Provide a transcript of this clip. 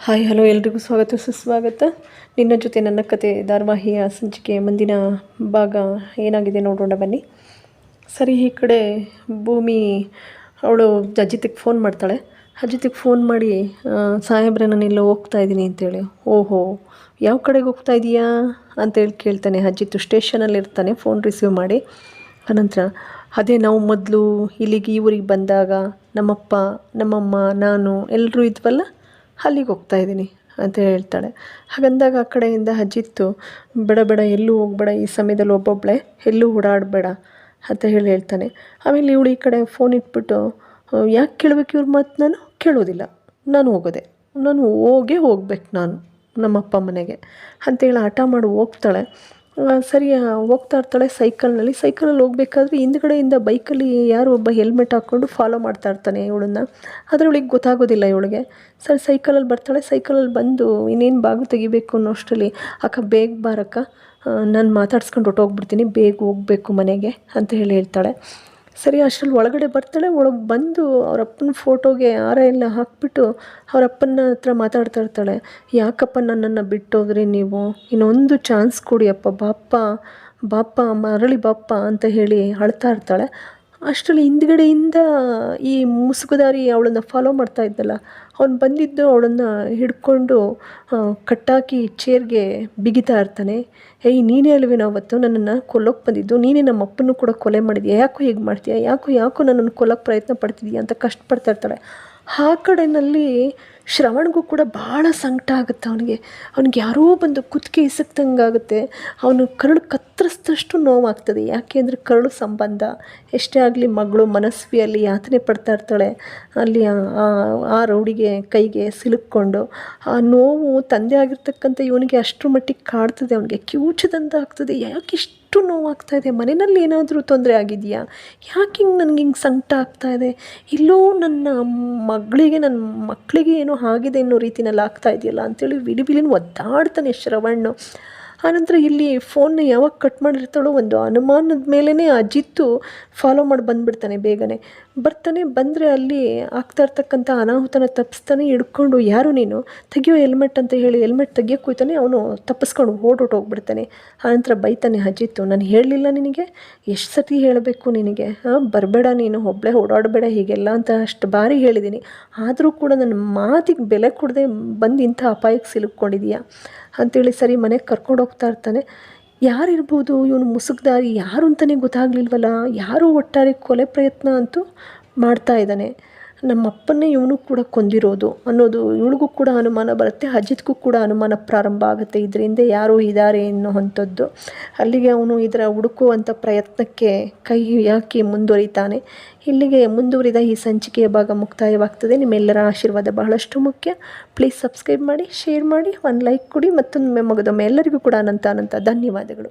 Hi, hello, ಎಲ್ರಿಗೂ ಸ್ವಾಗತ, ಸುಸ್ವಾಗತ. ನಿನ್ನ ಜೊತೆ ನನ್ನ ಕತೆ ಧಾರಾವಾಹಿಯ ಸಂಚಿಕೆ ಮುಂದಿನ ಭಾಗ ಏನಾಗಿದೆ ನೋಡೋಣ ಬನ್ನಿ. ಸರಿ, ಈ ಕಡೆ ಭೂಮಿ, ಅವಳು ಅಜಿತಿಗೆ ಫೋನ್ ಮಾಡ್ತಾಳೆ. ಅಜಿತಿಗೆ ಫೋನ್ ಮಾಡಿ ಸಾಹೇಬ್ರೆ, ನಾನು ಹೋಗ್ತಾ ಇದ್ದೀನಿ ಅಂತೇಳಿ. ಓಹೋ, ಯಾವ ಕಡೆಗೆ ಹೋಗ್ತಾ ಇದೀಯಾ? ಅಂತೇಳಿ ಕೇಳ್ತಾನೆ ಅಜ್ಜಿತು ಸ್ಟೇಷನಲ್ಲಿ ಇರ್ತಾನೆ ಫೋನ್ ರಿಸೀವ್ ಮಾಡಿ. ಅನಂತರ, ಅದೇ ನಾವು ಮೊದಲು ಇಲ್ಲಿಗೆ, ಈ ಊರಿಗೆ ಬಂದಾಗ, ನಮ್ಮಪ್ಪ, ನಮ್ಮಮ್ಮ, ನಾನು ಎಲ್ಲರೂ ಇದ್ವಲ್ಲ? ಅಲ್ಲಿಗೆ ಹೋಗ್ತಾ ಇದ್ದೀನಿ ಅಂತ ಹೇಳ್ತಾಳೆ. ಹಾಗಂದಾಗ ಆ ಕಡೆಯಿಂದ ಅಜ್ಜಿತ್ತು ಬೇಡ ಬೇಡ, ಎಲ್ಲೂ ಹೋಗ್ಬೇಡ, ಈ ಸಮಯದಲ್ಲಿ ಒಬ್ಬೊಬ್ಬಳೆ ಎಲ್ಲೂ ಓಡಾಡಬೇಡ ಅಂತ ಹೇಳಿ ಹೇಳ್ತಾನೆ. ಆಮೇಲೆ ಇವಳು ಈ ಕಡೆ ಫೋನ್ ಇಟ್ಬಿಟ್ಟು ಯಾಕೆ ಕೇಳಬೇಕು ಇವ್ರ ಮಾತು ನಾನು? ಕೇಳೋದಿಲ್ಲ. ನಾನು ಹೋಗೋದೆ. ನಾನು ಹೋಗೇ ಹೋಗ್ಬೇಕು ನಾನು ನಮ್ಮಪ್ಪ ಮನೆಗೆ. ಅಂತೇಳಿ ಹಠ ಮಾಡಿ ಹೋಗ್ತಾಳೆ. ಸರಿ ಹೋಗ್ತಾ ಇರ್ತಾಳೆ ಸೈಕಲ್ನಲ್ಲಿ ಸೈಕಲಲ್ಲಿ ಹೋಗ್ಬೇಕಾದ್ರೆ ಹಿಂದ್ಗಡೆಯಿಂದ ಬೈಕಲ್ಲಿ ಯಾರೋ ಒಬ್ಬ ಹೆಲ್ಮೆಟ್ ಹಾಕ್ಕೊಂಡು ಫಾಲೋ ಮಾಡ್ತಾ ಇರ್ತಾನೆ ಇವಳನ್ನ. ಆದರೆ ಇವಳಿಗೆ ಗೊತ್ತಾಗೋದಿಲ್ಲ ಇವಳಿಗೆ. ಸರಿ ಸೈಕಲಲ್ಲಿ ಬರ್ತಾಳೆ. ಸೈಕಲಲ್ಲಿ ಬಂದು ಇನ್ನೇನು ಬಾಗು ತೆಗಿಬೇಕು ಅನ್ನೋ ಅಷ್ಟರಲ್ಲಿ ಅಕ್ಕ, ಬೇಗ ಬಾರಕ್ಕ. ನಾನು ಮಾತಾಡ್ಸ್ಕೊಂಡು ಹೊಟ್ಟೋಗ್ಬಿಡ್ತೀನಿ ಬೇಗ ಹೋಗಬೇಕು ಮನೆಗೆ, ಅಂತ ಹೇಳಿ ಹೇಳ್ತಾಳೆ. ಸರಿ, ಅಷ್ಟರಲ್ಲಿ ಒಳಗಡೆ ಬರ್ತಾಳೆ, ಒಳಗೆ ಬಂದು ಅವ್ರ ಅಪ್ಪನ ಫೋಟೋಗೆ ಹಾರ ಎಲ್ಲ ಹಾಕ್ಬಿಟ್ಟು ಅವ್ರ ಅಪ್ಪನ ಹತ್ರ ಮಾತಾಡ್ತಾ ಇರ್ತಾಳೆ. ಯಾಕಪ್ಪ ನನ್ನನ್ನು ಬಿಟ್ಟೋದ್ರಿ ನೀವು? ಇನ್ನೊಂದು ಚಾನ್ಸ್ ಕೊಡಿ ಅಪ್ಪ, ಬಾಪ್ಪ ಬಾಪ್ಪ, ಮರಳಿ ಬಾಪ್ಪ ಅಂತ ಹೇಳಿ ಅಳ್ತಾ ಇರ್ತಾಳೆ. ಅಷ್ಟರಲ್ಲಿ ಹಿಂದ್ಗಡೆಯಿಂದ ಈ ಮುಸುಗುದಾರಿ ಅವಳನ್ನು ಫಾಲೋ ಮಾಡ್ತಾ ಇದ್ದಲ್ಲ, ಅವ್ನು ಬಂದಿದ್ದು ಅವಳನ್ನು ಹಿಡ್ಕೊಂಡು ಕಟ್ಟಾಕಿ ಚೇರ್ಗೆ ಬಿಗಿತಾ ಇರ್ತಾನೆ. ಏಯ್, ನೀನೇ ಅಲ್ವೇನೋ ಅವತ್ತು ನನ್ನನ್ನು ಕೊಲ್ಲೋಕೆ ಬಂದಿದ್ದು? ನೀನೇ ನಮ್ಮ ಅಪ್ಪನೂ ಕೂಡ ಕೊಲೆ ಮಾಡಿದ್ಯಾ? ಯಾಕೋ ಹೀಗೆ ಮಾಡ್ತೀಯಾ? ಯಾಕೋ ಯಾಕೋ ನನ್ನನ್ನು ಕೊಲ್ಲೋಕೆ ಪ್ರಯತ್ನ ಪಡ್ತಿದ್ಯಾ? ಅಂತ ಕಷ್ಟಪಡ್ತಾ ಇರ್ತಾಳೆ. ಆ ಕಡೆಯಲ್ಲಿ ಶ್ರವಣ್ಗೂ ಕೂಡ ಭಾಳ ಸಂಕಟ ಆಗುತ್ತೆ ಅವನಿಗೆ. ಅವ್ನಿಗೆ ಯಾರೋ ಬಂದು ಕುತ್ತಿಗೆ ಇಸಕ್ತಂಗಾಗುತ್ತೆ ಅವನು ಕರಳು ಕತ್ತರಿಸಿದಷ್ಟು ನೋವಾಗ್ತದೆ. ಯಾಕೆ ಅಂದರೆ ಕರಳು ಸಂಬಂಧ. ಎಷ್ಟೇ ಆಗಲಿ ಮಗಳು ಮನಸ್ವಿಯಲ್ಲಿ ಯಾತನೆ ಪಡ್ತಾ ಇರ್ತಾಳೆ. ಅಲ್ಲಿ ಆ ರೌಡಿಗೆ ಕೈಗೆ ಸಿಲುಕ್ಕೊಂಡು ಆ ನೋವು ತಂದೆ ಆಗಿರ್ತಕ್ಕಂಥ ಇವನಿಗೆ ಅಷ್ಟರ ಮಟ್ಟಿಗೆ ಕಾಡ್ತದೆ. ಅವನಿಗೆ ಕಿವುಚದಂತ ಆಗ್ತದೆ. ಯಾಕೆ ಇಷ್ಟು ನೋವಾಗ್ತಾ ಇದೆ? ಮನೆಯಲ್ಲಿ ಏನಾದರೂ ತೊಂದರೆ ಆಗಿದೆಯಾ? ಯಾಕೆ ಹಿಂಗೆ ನನಗೆ ಹಿಂಗೆ ಸಂಕಟ ಆಗ್ತಾ ಇದೆ? ಇಲ್ಲೋ ನನ್ನ ಮಗಳಿಗೆ, ನನ್ನ ಮಕ್ಕಳಿಗೆ ಏನೋ ಆಗಿದೆ ಅನ್ನೋ ರೀತಿನಲ್ಲಿ ಆಗ್ತಾ ಇದೆಯಲ್ಲ ಅಂತೇಳಿ ವಿಡಿ ಬಿಲಿನ ಒದ್ದಾಡ್ತಾನೆ ಶ್ರವಣ್ಣು ಆನಂತರ ಇಲ್ಲಿ ಫೋನ್ನ ಯಾವಾಗ ಕಟ್ ಮಾಡಿರ್ತಾಳೋ ಒಂದು ಅನುಮಾನದ ಮೇಲೇ ಅಜಿತ್ತು ಫಾಲೋ ಮಾಡಿ ಬಂದುಬಿಡ್ತಾನೆ ಬೇಗನೆ. ಬರ್ತಾನೆ ಬಂದರೆ ಅಲ್ಲಿ ಆಗ್ತಾ ಇರ್ತಕ್ಕಂಥ ಅನಾಹುತನ ತಪ್ಪಿಸ್ತಾನೆ ಹಿಡ್ಕೊಂಡು, ಯಾರು ನೀನು? ತೆಗಿಯೋ ಹೆಲ್ಮೆಟ್ ಅಂತ ಹೇಳಿ ಹೆಲ್ಮೆಟ್ ತೆಗಿಯೋಕೆ ಕೂಯ್ತಾನೆ, ಅವನು ತಪ್ಪಿಸ್ಕೊಂಡು ಓಡೋಟೋಗ್ಬಿಡ್ತಾನೆ ಆನಂತರ ಬೈತಾನೆ ಅಜಿತ್ತು ನಾನು ಹೇಳಲಿಲ್ಲ ನಿನಗೆ? ಎಷ್ಟು ಸತಿ ಹೇಳಬೇಕು ನಿನಗೆ? ಹಾಂ ಬರಬೇಡ ನೀನು ಒಬ್ಬಳೇ ಓಡಾಡಬೇಡ ಹೀಗೆಲ್ಲ ಅಂತ ಅಷ್ಟು ಬಾರಿ ಹೇಳಿದ್ದೀನಿ ಆದರೂ ಕೂಡ ನನ್ನ ಮಾತಿಗೆ ಬೆಲೆ ಕೊಡದೆ ಬಂದು ಇಂಥ ಅಪಾಯಕ್ಕೆ ಸಿಲುಕ್ಕೊಂಡಿದೀಯಾ. ಅಂತೇಳಿ ಸರಿ ಮನೆಗೆ ಕರ್ಕೊಂಡು ಹೋಗ್ತಾ ಇರ್ತಾನೆ. ಯಾರಿರ್ಬೋದು ಇವನು ಮುಸುಕ್ದಾರಿ ಯಾರು ಅಂತಲೇ ಗೊತ್ತಾಗಲಿಲ್ವಲ್ಲ? ಯಾರು ಒಟ್ಟಾರೆ ಕೊಲೆ ಪ್ರಯತ್ನ ಅಂತೂ ಮಾಡ್ತಾ ಇದ್ದಾನೆ. ನಮ್ಮ ಅಪ್ಪನೇ ಇವನು ಕೂಡ ಕೊಂದಿರೋದು ಅನ್ನೋದು, ಇವಳಿಗೂ ಕೂಡ ಅನುಮಾನ ಬರುತ್ತೆ, ಅಜಿತ್ಗೂ ಕೂಡ ಅನುಮಾನ ಪ್ರಾರಂಭ ಆಗುತ್ತೆ ಇದರಿಂದ ಯಾರು ಇದ್ದಾರೆ ಎನ್ನುವಂಥದ್ದು ಅಲ್ಲಿಗೆ ಅವನು ಇದರ ಹುಡುಕುವಂಥ ಪ್ರಯತ್ನಕ್ಕೆ ಕೈ ಹಾಕಿ ಮುಂದುವರಿತಾನೆ. ಇಲ್ಲಿಗೆ ಮುಂದುವರಿದ ಈ ಸಂಚಿಕೆಯ ಭಾಗ ಮುಕ್ತಾಯವಾಗ್ತದೆ. ನಿಮ್ಮೆಲ್ಲರ ಆಶೀರ್ವಾದ ಬಹಳಷ್ಟು ಮುಖ್ಯ. ಪ್ಲೀಸ್ ಸಬ್ಸ್ಕ್ರೈಬ್ ಮಾಡಿ, ಶೇರ್ ಮಾಡಿ, ಒಂದು ಲೈಕ್ ಕೊಡಿ, ಮತ್ತೊಮ್ಮೆ ಮಗದೊಮ್ಮೆ ಎಲ್ಲರಿಗೂ ಕೂಡ ಅನಂತ ಅನಂತ ಧನ್ಯವಾದಗಳು.